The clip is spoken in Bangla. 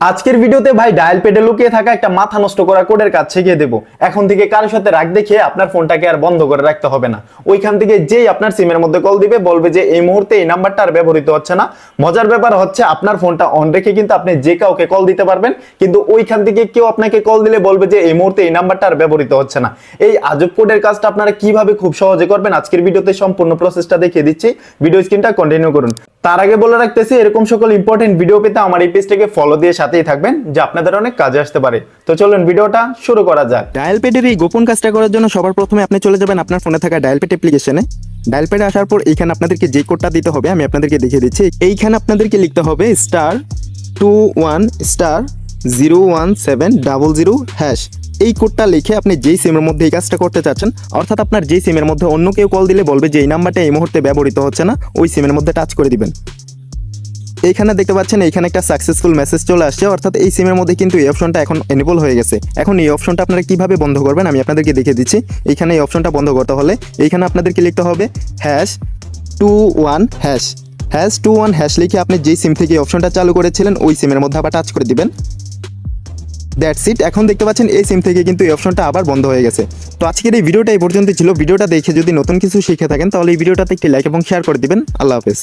আজকের ভিডিওতে ভাই ডায়াল পেডে লুকিয়ে থাকা একটা মাথা নষ্ট করা কোডের কাজ শিখিয়ে দেবো। এখন থেকে কারোর সাথে রাগ দেখিয়ে আপনার ফোনটাকে আর বন্ধ করে রাখতে হবে না। ওইখান থেকে যেই আপনার সিমের মধ্যে কল দিবে, বলবে যে এই মুহূর্তে এই নাম্বারটা আর ব্যবহৃত হচ্ছে না। মজার ব্যাপার হচ্ছে আপনার ফোনটা অন রেখে কিন্তু আপনি যে কাউকে কল দিতে পারবেন, কিন্তু ওইখান থেকে কেউ আপনাকে কল দিলে বলবে যে এই মুহূর্তে এই নাম্বারটা আর ব্যবহৃত হচ্ছে না। এই আজব কোডের কাজটা আপনারা কীভাবে খুব সহজে করবেন, আজকের ভিডিওতে সম্পূর্ণ প্রসেসটা দেখিয়ে দিচ্ছি। ভিডিও স্ক্রিনটা কন্টিনিউ করুন। তার আগে বলে রাখতেছি, এরকম সকল ইম্পর্টেন্ট ভিডিও পেতে আমার এই পেজটাকে ফলো দিয়ে সাথেই থাকবেন, যা আপনাদের অনেক কাজে আসতে পারে। তো চলুন ভিডিওটা শুরু করা যাক। ডায়াল প্যাডের এই গোপন কাজটা করার জন্য সবার প্রথমে আপনি চলে যাবেন আপনার ফোনে থাকা ডায়াল প্যাড অ্যাপ্লিকেশনে। ডায়াল প্যাডে আসার পর এইখানে আপনাদেরকে যে কোডটা দিতে হবে, আমি আপনাদেরকে দেখিয়ে দিচ্ছি। এইখানে আপনাদেরকে লিখতে হবে star two one star zero one seven double zero hash. এই কোডটা লিখে আপনি যেই সিমের মধ্যে এই কাজটা করতে চাচ্ছেন, অর্থাৎ আপনার যেই সিমের মধ্যে অন্য কেউ কল দিলে বলবে যে এই নাম্বারটা এই মুহূর্তে ব্যবহৃত হচ্ছে না, ওই সিমের মধ্যে টাচ করে দিবেন। এইখানে দেখতে পাচ্ছেন, এইখানে একটা সাকসেসফুল মেসেজ চলে আসছে। অর্থাৎ এই সিমের মধ্যে কিন্তু এই অপশনটা এখন এনেবল হয়ে গেছে। এখন এই অপশনটা আপনারা কীভাবে বন্ধ করবেন, আমি আপনাদেরকে দেখিয়ে দিচ্ছি। এইখানে এই অপশনটা বন্ধ করতে হলে এইখানে আপনাদেরকে লিখতে হবে hash two one hash hash two one hash লিখে আপনি যেই সিম থেকে এই অপশনটা চালু করেছিলেন, ওই সিমের মধ্যে আবার টাচ করে দিবেন। দ্যাটস ইট এখন দেখতে পাচ্ছেন, এই সিম থেকে কিন্তু এই অপশনটা আবার বন্ধ হয়ে গেছে। তো আজকের এই ভিডিওটা এই পর্যন্ত ছিল। ভিডিওটা দেখে যদি নতুন কিছু শিখে থাকেন, তাহলে এই ভিডিওটাতে একটি লাইক এবং শেয়ার করে দিবেন। আল্লাহ হাফেজ।